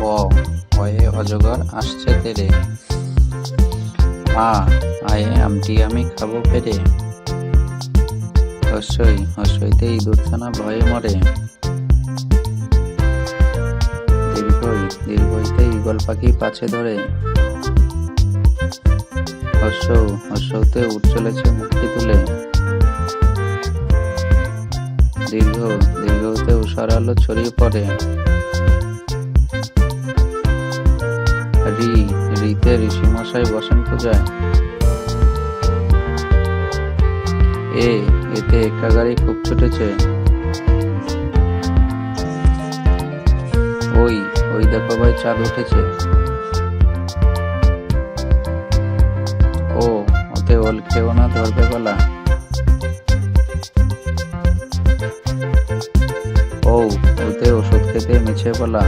অ অয়ে অজগর আসছে তেরে। আ আয়ে, আমটি আমি খাব পেরে। হস্যই হস্যইতে ইঁদুরছানা ভয়ে মরে। দীর্ঘই দীর্ঘইতে ঈগল পাখি পাছে ধরে। হস্য হস্যতে উঠ চলেছে মুক্তি তুলে। দীর্ঘ দীর্ঘতে উষার আলো ছড়িয়ে পড়ে। রি, রিতে ঋষিমশাই বসেন পূজায়। এ, এতে একা গাড়ি খুব ছুটেছে। ওই ওই দেখো ভাই, চাঁদ উঠেছে। ও, ওতে ওল খেও না ধরবে ও, ওতে ওষুধ খেতে মিছে বলা